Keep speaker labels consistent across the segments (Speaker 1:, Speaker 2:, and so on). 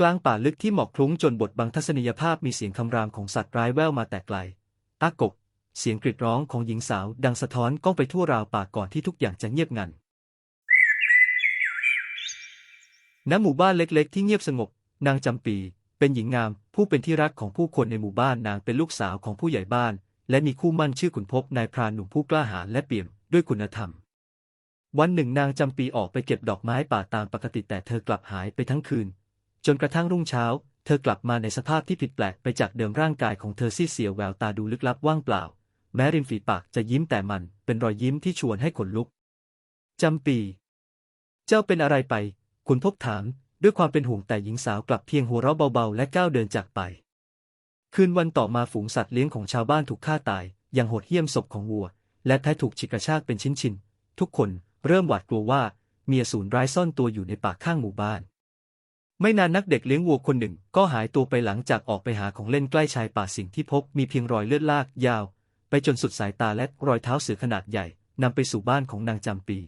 Speaker 1: กลางป่าลึกที่หมอกคลุ้งจนบทบังทัศนียภาพมีเสียงคำรามของสัตว์ร้ายแว่วมาแต่ไกลอากก เสียงกรีดร้องของหญิงสาวดังสะท้อนก้องไปทั่วราวป่าก่อนที่ทุกอย่างจะเงียบงัน ณ หมู่บ้านเล็กๆ ที่เงียบสงบ นางจำปี เป็นหญิงงาม ผู้เป็นที่รักของผู้คนในหมู่บ้านนางเป็นลูกสาวของผู้ใหญ่บ้าน และมีคู่มั่นชื่อขุนพบนายพรานหนุ่มผู้กล้าหาญและเปี่ยมด้วยคุณธรรม วันหนึ่งนางจำปีออกไปเก็บดอกไม้ป่าตามปกติแต่เธอกลับหายไปทั้งคืน จนกระทั่งรุ่งเช้า เธอกลับมาในสภาพที่ผิดแปลกไปจากเดิมร่างกายของเธอซีเสียวแววตาดูลึกลับว่างเปล่า แม้ริมฝีปากจะยิ้มแต่มันเป็นรอยยิ้มที่ชวนให้ขนลุก จำปี เจ้าเป็นอะไรไป คุณพบถาม ด้วยความเป็นห่วงแต่หญิงสาวกลับเพียงหัวเราะเบาๆ และก้าวเดินจากไป คืนวันต่อมาฝูงสัตว์เลี้ยงของชาวบ้านถูกฆ่าตายอย่างโหดเหี้ยมศพของวัว และแท้ถูกฉิกกระชากเป็นชิ้นๆทุกคนเริ่มหวาดกลัวว่ามีอสูรร้ายซ่อนตัวอยู่ในป่าข้างหมู่บ้าน ไม่นานนักเด็กเลี้ยงวัวคนหนึ่ง ก็หายตัวไปหลังจากออกไปหาของเล่นใกล้ชายป่าสิ่งที่พบมีเพียงรอยเลือดลากยาว ไปจนสุดสายตาและรอยเท้าเสือขนาดใหญ่นำไปสู่บ้านของนางจำปี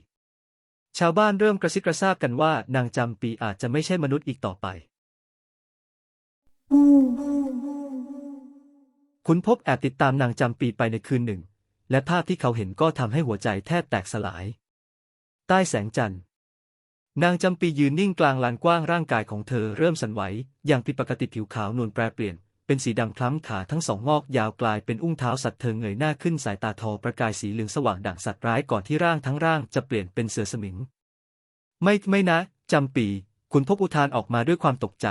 Speaker 1: ชาวบ้านเริ่มกระซิบกระซาบกันว่านางจำปีอาจจะไม่ใช่มนุษย์อีกต่อไปคุณพบแอบติดตามนางจำปีไปในคืนหนึ่ง และภาพที่เขาเห็นก็ทำให้หัวใจแทบแตกสลาย ใต้แสงจันทร์ นางจำปียืนนิ่งกลางลานกว้างร่างกายของเธอเริ่มสั่นไหว อย่างผิดปกติผิวขาวนวลแปรเปลี่ยน เป็นสีดำคล้ำขาทั้งสองงอกยาวกลายเป็นอุ้งเท้าสัตว์เธอเงยหน้าขึ้นสายตาทอประกายสีเหลืองสว่างดั่งสัตว์ร้ายก่อนที่ร่างทั้งร่างจะเปลี่ยนเป็นเสือสมิง ไม่ไม่นะจำปีคุณพบอุทานออกมาด้วยความตกใจ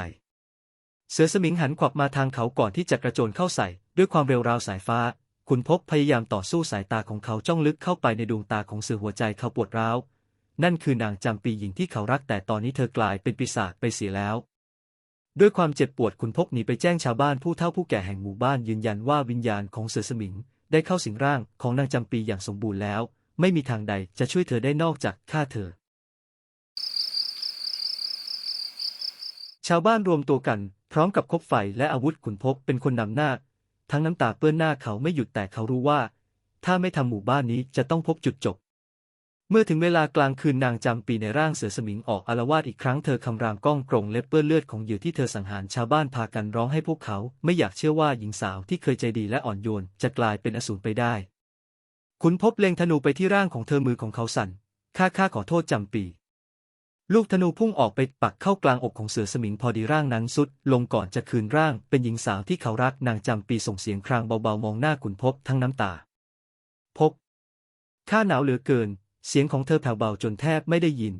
Speaker 1: เสือสมิงหันขวับมาทางเขาก่อนที่จะกระโจนเข้าใส่ ด้วยความเร็วราวสายฟ้า คุณพบพยายามต่อสู้สายตาของเขาจ้องลึกเข้าไปในดวงตาของเสือหัวใจเขาปวดร้าว นั่นคือนางจำปีหญิงที่เขารักแต่ตอนนี้เธอกลายเป็นปีศาจไปเสียแล้ว ด้วยความเจ็บปวดคุณพบหนีไปแจ้งชาวบ้านผู้เฒ่าผู้แก่แห่งหมู่บ้านยืนยันว่าวิญญาณของเสือสมิงได้เข้าสิงร่างของนางจำปีอย่างสมบูรณ์แล้ว ไม่มีทางใดจะช่วยเธอได้นอกจากฆ่าเธอ ชาวบ้านรวมตัวกันพร้อมกับคบไฟและอาวุธขุนพบเป็นคนนำหน้า ทั้งน้ำตาเปื้อนหน้าเขาไม่หยุดแต่เขารู้ว่า ถ้าไม่ทำหมู่บ้านนี้จะต้องพบจุดจบ เมื่อถึงเวลากลางคืนนางจำปีในร่างเสือสมิงออกอารวาสอีกครั้งเธอคำรามก้องกรงและเปื้อนเลือดของเหยื่อที่เธอสังหารชาวบ้านพากันร้องให้พวกเขาไม่อยากเชื่อว่าหญิงสาวที่เคยใจดีและอ่อนโยนจะกลายเป็นอสูรไปได้ขุนพบเล็งธนูไปที่ร่างของเธอมือของเขาสั่นข้าข้าขอโทษจำปี ลูกธนูพุ่งออกไปปักเข้ากลางอกของเสือสมิงพอดีร่างนั้นสุด ลงก่อนจะคืนร่าง เป็นหญิงสาวที่เขารักนางจำปีส่งเสียงครางเบาๆมองหน้าขุนพบทั้งน้ำตา พบข้าหนาวเหลือเกิน เสียงของเธอแผ่วเบาจนแทบไม่ได้ยิน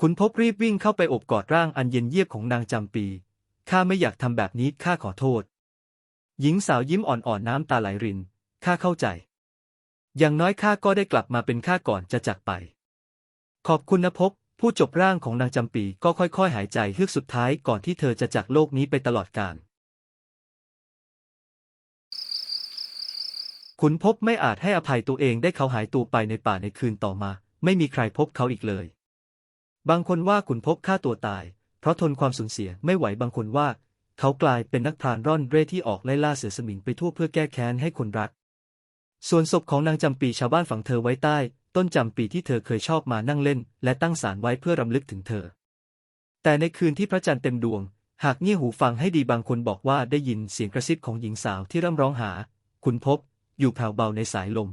Speaker 1: ขุนพบรีบวิ่งเข้าไปอบกอดร่างอันเย็นเยียบของนางจำปี ข้าไม่อยากทำแบบนี้ข้าขอโทษ หญิงสาวยิ้มอ่อนๆน้ำตาไหลริน ข้าเข้าใจ อย่างน้อยข้าก็ได้กลับมาเป็นข้าก่อนจะจากไป ขอบคุณนะพบผู้จบร่างของนางจำปีก็ค่อยๆ หายใจเฮือกสุดท้ายก่อนที่เธอจะจากโลกนี้ไปตลอดกาล ขุนพบไม่อาจให้อภัยตัวเองได้เขาหายตัวไปในป่าในคืนต่อมา ไม่มีใครพบเขาอีกเลย บางคนว่าขุนพบฆ่าตัวตาย เพราะทนความสูญเสียไม่ไหวบางคนว่า เขากลายเป็นนักพรานร่อนเร่ที่ออกไล่ล่าเสือสมิงไปทั่วเพื่อแก้แค้นให้คนรัก ส่วนศพของนางจำปีชาวบ้านฝังเธอไว้ใต้ ต้นจำปีที่เธอเคยชอบมานั่งเล่น และตั้งศาลไว้เพื่อรำลึกถึงเธอ แต่ในคืนที่พระจันทร์เต็มดวง หากเงี่ยหูฟังให้ดีบางคนบอกว่าได้ยินเสียงกระซิบของหญิงสาวที่ร่ำร้องหา ขุนพบ อยู่แผ่วเบาในสายลม